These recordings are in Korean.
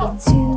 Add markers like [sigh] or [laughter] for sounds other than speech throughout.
to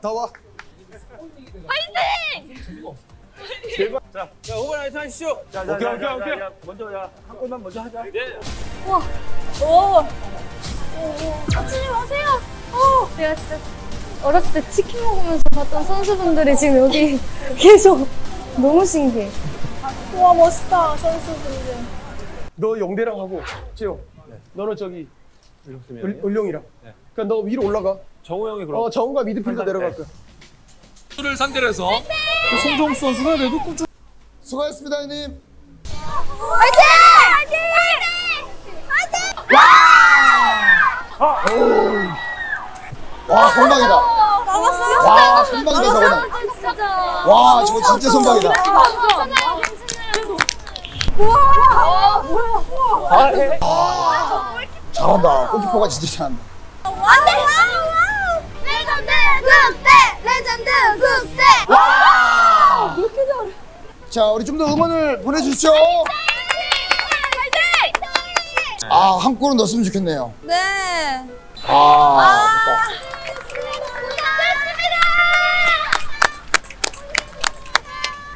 다 와. 자, 자, 5번 아이스 하시죠. 자, 자, 오케이, 자, 오케이, 자, 오케이. 자, 먼저, 야, 한 골만 먼저 하자. 네. 하지 마세요 어 내가 진짜 어렸을 때 치킨 먹으면서 봤던 선수분들이 지금 여기 [laughs] 계속 너무 신기해 와 멋있다 선수분들 너 영대랑 하고, 지호. 너는 저기 을, 을룡이랑. 그러니까 너 위로 올라가. 정우 형이 그럼. 어, 정우가 미드필더 내려갈 거야. 를 상대로 해서 그 송정수 선수가 그래도 꾸준 수고하셨습니다, 형님. 화이팅! 화이팅! 와 선박이다. 나갔어요? 와 저거는. 진짜 와 저거 진짜 선박이다. 우와 뭐야 잘한다. 골키퍼가 진짜 잘한다. 안돼 레전드 국대 레전드 국대 와 이렇게 잘해 자 우리 좀 더 응원을 보내주십시오. 아 한 골은 넣었으면 좋겠네요. 네. 아, 좋다.